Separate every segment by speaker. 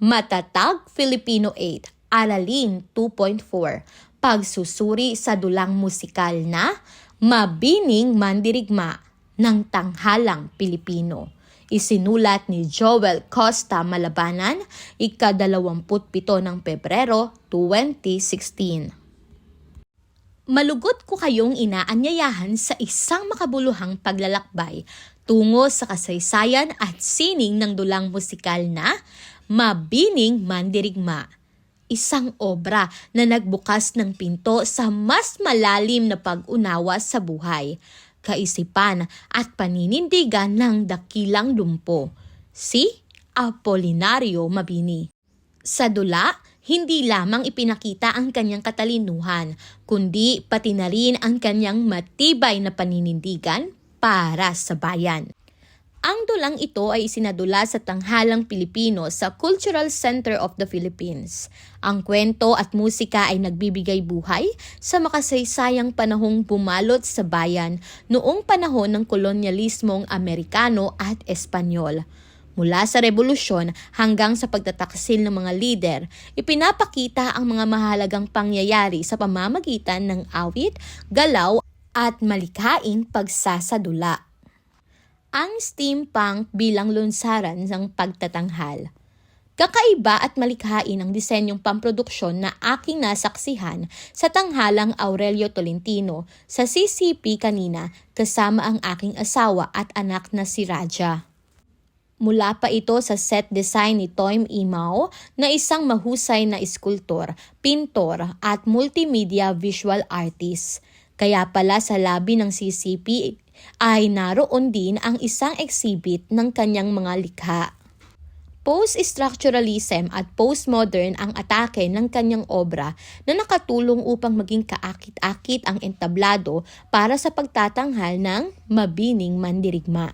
Speaker 1: Matatag Filipino 8, Aralin 2.4, Pagsusuri sa dulang musikal na Mabining Mandirigma ng Tanghalang Pilipino. Isinulat ni Joel Costa Malabanan, ika-27 ng Pebrero 2016. Malugot ko kayong inaanyayahan sa isang makabuluhang paglalakbay tungo sa kasaysayan at sining ng dulang musikal na Mabining Mandirigma. Isang obra na nagbukas ng pinto sa mas malalim na pag-unawa sa buhay, kaisipan at paninindigan ng dakilang lumpo, si Apolinario Mabini. Sa dula, hindi lamang ipinakita ang kanyang katalinuhan, kundi pati na rin ang kanyang matibay na paninindigan para sa bayan. Ang dulang ito ay isinadula sa Tanghalang Pilipino sa Cultural Center of the Philippines. Ang kwento at musika ay nagbibigay buhay sa makasaysayang panahong bumalot sa bayan noong panahon ng kolonyalismong Amerikano at Espanyol. Mula sa revolusyon hanggang sa pagtataksil ng mga lider, ipinapakita ang mga mahalagang pangyayari sa pamamagitan ng awit, galaw at malikaing pagsasadula. Ang steampunk bilang lunsaran ng pagtatanghal. Kakaiba at malikhain ang disenyong pamproduksyon na aking nasaksihan sa tanghalang Aurelio Tolentino sa CCP kanina kasama ang aking asawa at anak na si Raja. Mula pa ito sa set design ni Toym Imao na isang mahusay na iskultor, pintor at multimedia visual artist. Kaya pala sa labi ng CCP ay naroon din ang isang exhibit ng kanyang mga likha. Post-structuralism at postmodern ang atake ng kanyang obra na nakatulong upang maging kaakit-akit ang entablado para sa pagtatanghal ng mabining mandirigma.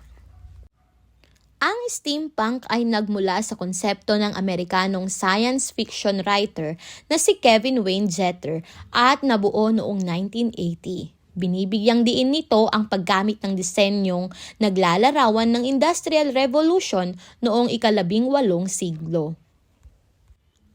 Speaker 1: Ang steampunk ay nagmula sa konsepto ng Amerikanong science fiction writer na si Kevin Wayne Jeter at nabuo noong 1980. Binibigyang diin nito ang paggamit ng disenyong naglalarawan ng Industrial Revolution noong ikalabing walong siglo.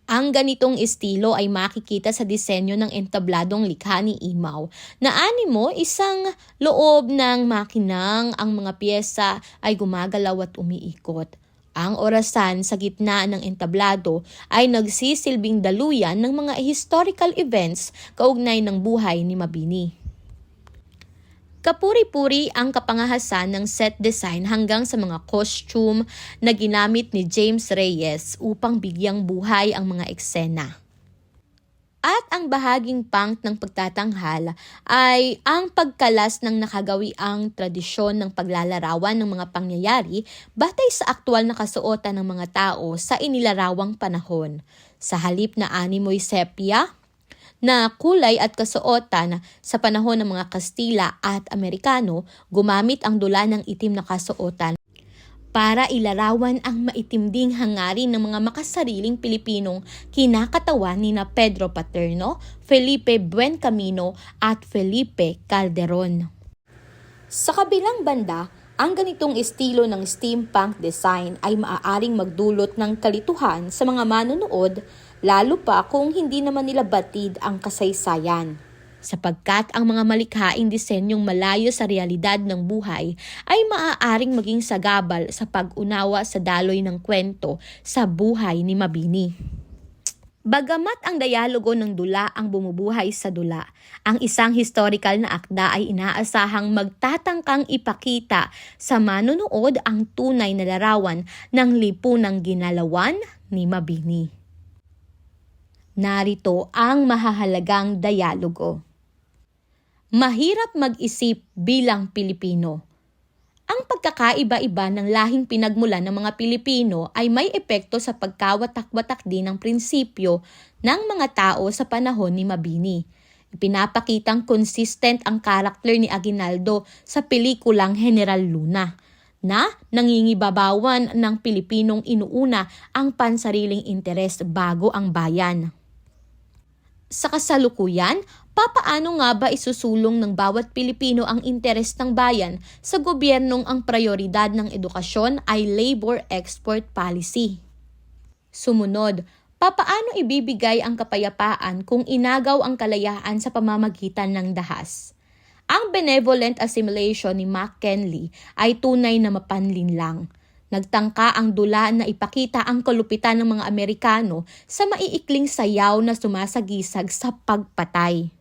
Speaker 1: Ang ganitong estilo ay makikita sa disenyo ng entabladong likha ni Imaw na animo isang loob ng makinang ang mga pyesa ay gumagalaw at umiikot. Ang orasan sa gitna ng entablado ay nagsisilbing daluyan ng mga historical events kaugnay ng buhay ni Mabini. Kapuri-puri ang kapangahasan ng set design hanggang sa mga costume na ginamit ni James Reyes upang bigyang buhay ang mga eksena. At ang bahaging punk ng pagtatanghal ay ang pagkalas ng nakagawiang tradisyon ng paglalarawan ng mga pangyayari batay sa aktwal na kasuotan ng mga tao sa inilarawang panahon. Sa halip na animoy sepia, na kulay at kasuotan sa panahon ng mga Kastila at Amerikano, gumamit ang dula ng itim na kasuotan para ilarawan ang maitimding hangarin ng mga makasariling Pilipinong kinakatawan ni na Pedro Paterno, Felipe Buencamino at Felipe Calderon. Sa kabilang banda, ang ganitong estilo ng steampunk design ay maaaring magdulot ng kalituhan sa mga manonood lalo pa kung hindi naman nila batid ang kasaysayan. Sapagkat ang mga malikhaing disenyong malayo sa realidad ng buhay ay maaaring maging sagabal sa pag-unawa sa daloy ng kwento sa buhay ni Mabini. Bagamat ang dialogo ng dula ang bumubuhay sa dula, ang isang historical na akda ay inaasahang magtatangkang ipakita sa manonood ang tunay na larawan ng lipunang ginalawan ni Mabini. Narito ang mahahalagang dialogo. Mahirap mag-isip bilang Pilipino ang pagkakaiba-iba ng lahing pinagmulan ng mga Pilipino ay may epekto sa pagkawatak-watak din ng prinsipyo ng mga tao sa panahon ni Mabini. Ipinapakitang consistent ang karakter ni Aguinaldo sa pelikulang General Luna na nangingibabawan ng Pilipinong inuuna ang pansariling interes bago ang bayan. Sa kasalukuyan, papaano nga ba isusulong ng bawat Pilipino ang interes ng bayan sa gobyernong ang prioridad ng edukasyon ay labor export policy? Sumunod, papaano ibibigay ang kapayapaan kung inagaw ang kalayaan sa pamamagitan ng dahas? Ang benevolent assimilation ni McKinley ay tunay na mapanlin lang. Nagtangka ang dula na ipakita ang kalupitan ng mga Amerikano sa maiikling sayaw na sumasagisag sa pagpatay.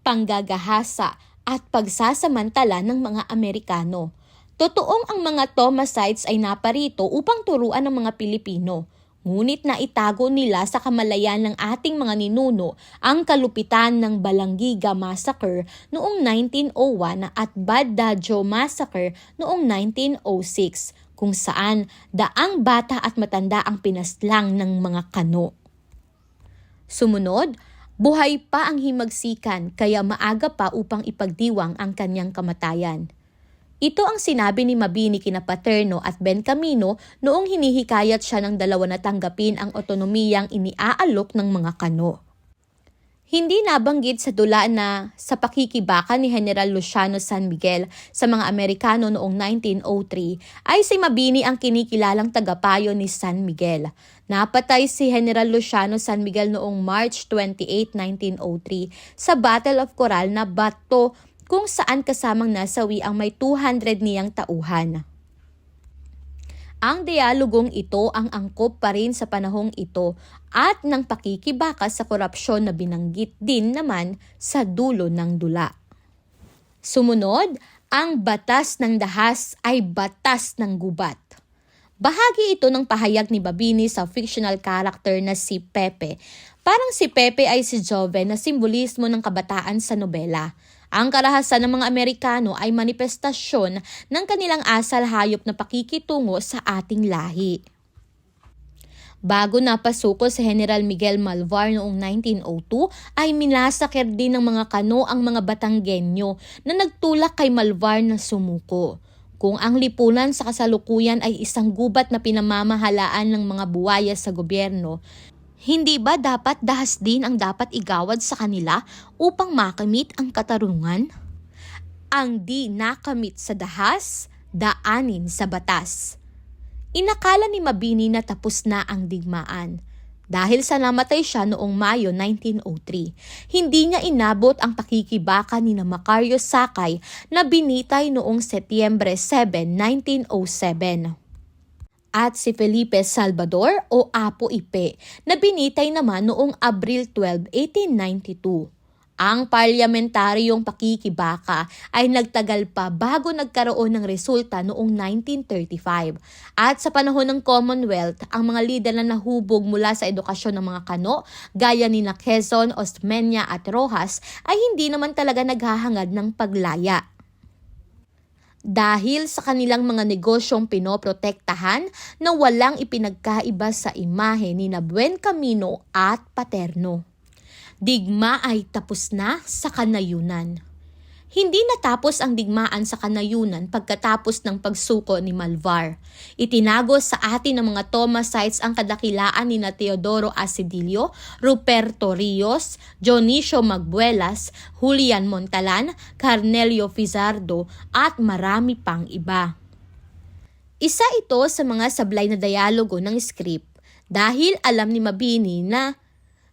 Speaker 1: Panggagahasa at pagsasamantala ng mga Amerikano. Totoong ang mga Thomasites ay naparito upang turuan ng mga Pilipino. Ngunit na itago nila sa kamalayan ng ating mga ninuno ang kalupitan ng Balangiga Massacre noong 1901 at Bad Dadjo Massacre noong 1906 kung saan daang bata at matanda ang pinaslang ng mga kano. Sumunod, buhay pa ang himagsikan kaya maaga pa upang ipagdiwang ang kanyang kamatayan. Ito ang sinabi ni Mabini kina Paterno at Ben Camino noong hinihikayat siya ng dalawa na tanggapin ang otonomiyang iniaalok ng mga kano. Hindi nabanggit sa dula na sa pakikibaka ni General Luciano San Miguel sa mga Amerikano noong 1903 ay si Mabini ang kinikilalang tagapayo ni San Miguel. Napatay si General Luciano San Miguel noong March 28, 1903 sa Battle of Coral na bato kung saan kasamang nasawi ang may 200 niyang tauhan. Ang dialogong ito ang angkop pa rin sa panahong ito at ng pakikibaka sa korupsyon na binanggit din naman sa dulo ng dula. Sumunod, ang batas ng dahas ay batas ng gubat. Bahagi ito ng pahayag ni Babini sa fictional character na si Pepe. Parang si Pepe ay si Jove na simbolismo ng kabataan sa nobela. Ang karahasan ng mga Amerikano ay manifestasyon ng kanilang asal hayop na pakikitungo sa ating lahi. Bago napasuko si General Miguel Malvar noong 1902 ay minasakir din ng mga kano ang mga Batanggenyo na nagtulak kay Malvar na sumuko. Kung ang lipunan sa kasalukuyan ay isang gubat na pinamamahalaan ng mga buwaya sa gobyerno, hindi ba dapat dahas din ang dapat igawad sa kanila upang makamit ang katarungan? Ang di nakamit sa dahas, daanin sa batas. Inakala ni Mabini na tapos na ang digmaan. Dahil sa namatay siya noong Mayo 1903, hindi niya inabot ang pakikibaka ni na Macario Sakay na binitay noong Setyembre 7, 1907 at si Felipe Salvador o Apo Ipe na binitay naman noong Abril 12, 1892. Ang parlamentaryong pakikibaka ay nagtagal pa bago nagkaroon ng resulta noong 1935. At sa panahon ng Commonwealth, ang mga lider na nahubog mula sa edukasyon ng mga kano, gaya ni Quezon, Osmeña at Rojas, ay hindi naman talaga naghahangad ng paglaya dahil sa kanilang mga negosyong pinoprotektahan na walang ipinagkaiba sa imahe ni na Buen Camino at Paterno. Digma ay tapos na sa kanayunan. Hindi natapos ang digmaan sa kanayunan pagkatapos ng pagsuko ni Malvar. Itinago sa atin ng mga Thomasites ang kadakilaan ni na Teodoro Asedillo, Ruperto Rios, Dionisio Magbuelas, Julian Montalan, Carnelio Fizardo at marami pang iba. Isa ito sa mga sablay na dialogo ng script dahil alam ni Mabini na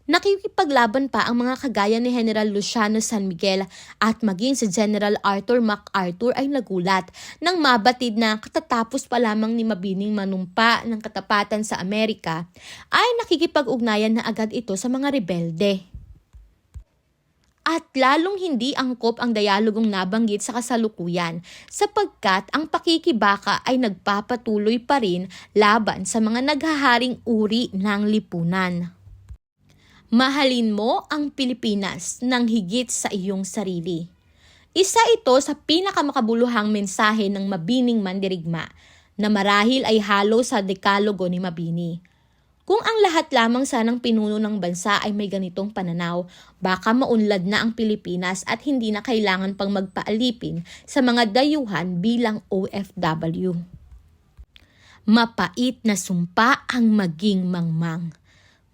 Speaker 1: Nakikipaglaban pa ang mga kagaya ni General Luciano San Miguel at maging si General Arthur MacArthur ay nagulat nang mabatid na katatapos pa lamang ni Mabining manumpa ng katapatan sa Amerika ay nakikipag-ugnayan na agad ito sa mga rebelde. At lalong hindi angkop ang dialogong nabanggit sa kasalukuyan sapagkat ang pakikibaka ay nagpapatuloy pa rin laban sa mga naghaharing uri ng lipunan. Mahalin mo ang Pilipinas ng higit sa iyong sarili. Isa ito sa pinakamakabuluhang mensahe ng Mabining Mandirigma na marahil ay halo sa dekalogo ni Mabini. Kung ang lahat lamang sanang pinuno ng bansa ay may ganitong pananaw, baka maunlad na ang Pilipinas at hindi na kailangan pang magpaalipin sa mga dayuhan bilang OFW. Mapait na sumpa ang maging mangmang.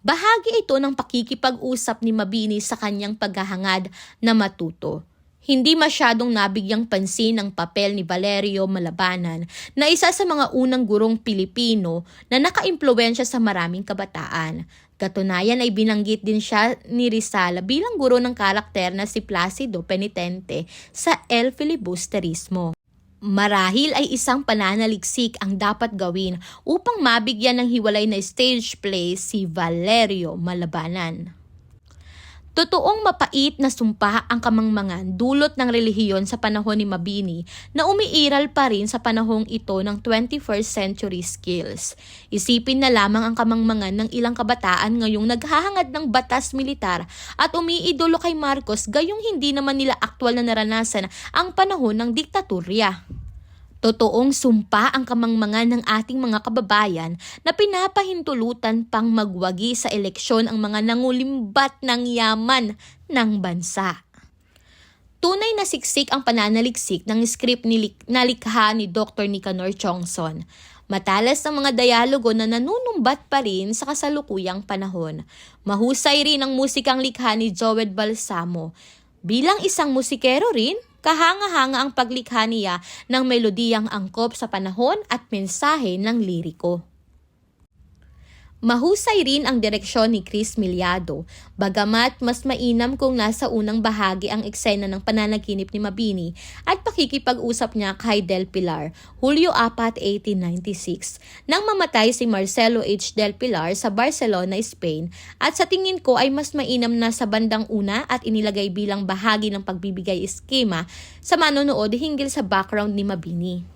Speaker 1: Bahagi ito ng pakikipag-usap ni Mabini sa kanyang paghahangad na matuto. Hindi masyadong nabigyang pansin ang papel ni Valerio Malabanan na isa sa mga unang gurong Pilipino na nakaimpluwensya sa maraming kabataan. Katunayan ay binanggit din siya ni Rizal bilang guro ng karakter na si Placido Penitente sa El Filibusterismo. Marahil ay isang pananaliksik ang dapat gawin upang mabigyan ng hiwalay na stage play si Valerio Malabanan. Totoong mapait na sumpa ang kamangmangan dulot ng relihiyon sa panahon ni Mabini na umiiral pa rin sa panahong ito ng 21st century skills. Isipin na lamang ang kamangmangan ng ilang kabataan ngayong naghahangad ng batas militar at umiidolo kay Marcos gayong hindi naman nila aktwal na naranasan ang panahon ng diktatorya. Totoong sumpa ang kamangmangan ng ating mga kababayan na pinapahintulutan pang magwagi sa eleksyon ang mga nangulimbat ng yaman ng bansa. Tunay na siksik ang pananaliksik ng script ni nalikha ni Dr. Nicanor Chongson. Matalas ang mga dialogo na nanunumbat pa rin sa kasalukuyang panahon. Mahusay rin ang musikang likha ni Joed Balsamo. Bilang isang musikero rin, kahanga-hanga ang paglikha niya ng melodiyang angkop sa panahon at mensahe ng liriko. Mahusay rin ang direksyon ni Chris Miliado, bagamat mas mainam kung nasa unang bahagi ang eksena ng pananaginip ni Mabini at pakikipag-usap niya kay Del Pilar, Hulyo 4, 1896, nang mamatay si Marcelo H. Del Pilar sa Barcelona, Spain at sa tingin ko ay mas mainam na sa bandang una at inilagay bilang bahagi ng pagbibigay eskema sa manonood hinggil sa background ni Mabini.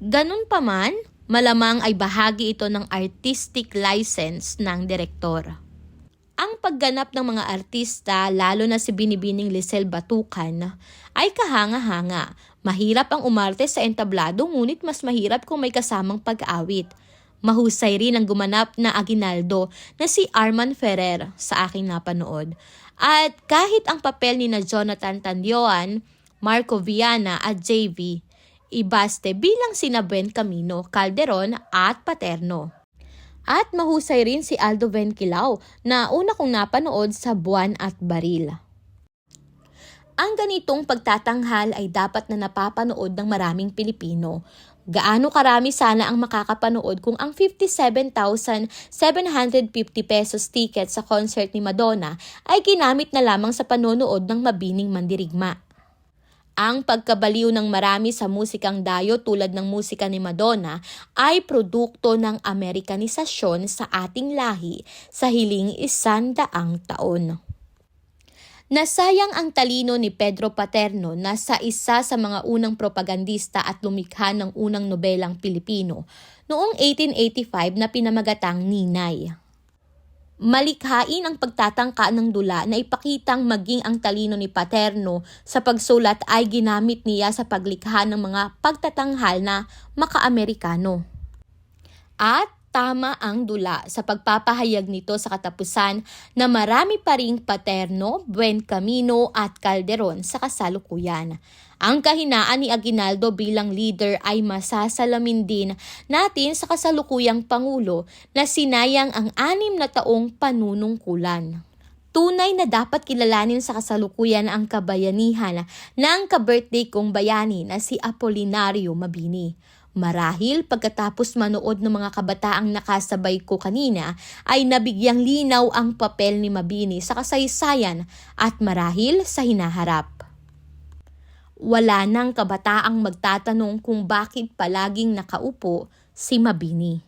Speaker 1: Ganun pa man, Malamang ay bahagi ito ng artistic license ng direktor. Ang pagganap ng mga artista, lalo na si Binibining Lisel Batukan, ay kahanga-hanga. Mahirap ang umarte sa entablado ngunit mas mahirap kung may kasamang pag-awit. Mahusay rin ang gumanap na Aguinaldo na si Arman Ferrer sa aking napanood. At kahit ang papel ni na Jonathan Tandioan, Marco Viana at JV Ibaste bilang sina Ben Camino, Calderon at Paterno. At mahusay rin si Aldo Venkilao na una kong napanood sa Buwan at Baril. Ang ganitong pagtatanghal ay dapat na napapanood ng maraming Pilipino. Gaano karami sana ang makakapanood kung ang 57,750 pesos ticket sa concert ni Madonna ay ginamit na lamang sa panonood ng mabining mandirigma. Ang pagkabaliw ng marami sa musikang dayo tulad ng musika ni Madonna ay produkto ng Amerikanisasyon sa ating lahi sa hiling isandaang taon. Nasayang ang talino ni Pedro Paterno na sa isa sa mga unang propagandista at lumikha ng unang nobelang Pilipino noong 1885 na pinamagatang Ninay. Malikhain ang pagtatangka ng dula na ipakitang maging ang talino ni Paterno sa pagsulat ay ginamit niya sa paglikha ng mga pagtatanghal na maka-Amerikano. At tama ang dula sa pagpapahayag nito sa katapusan na marami pa ring Paterno, Buen Camino at Calderon sa kasalukuyan. Ang kahinaan ni Aguinaldo bilang leader ay masasalamin din natin sa kasalukuyang Pangulo na sinayang ang anim na taong panunungkulan. Tunay na dapat kilalanin sa kasalukuyan ang kabayanihan ng ka-birthday kong bayani na si Apolinario Mabini. Marahil pagkatapos manood ng mga kabataang nakasabay ko kanina ay nabigyang linaw ang papel ni Mabini sa kasaysayan at marahil sa hinaharap. Wala nang kabataang magtatanong kung bakit palaging nakaupo si Mabini.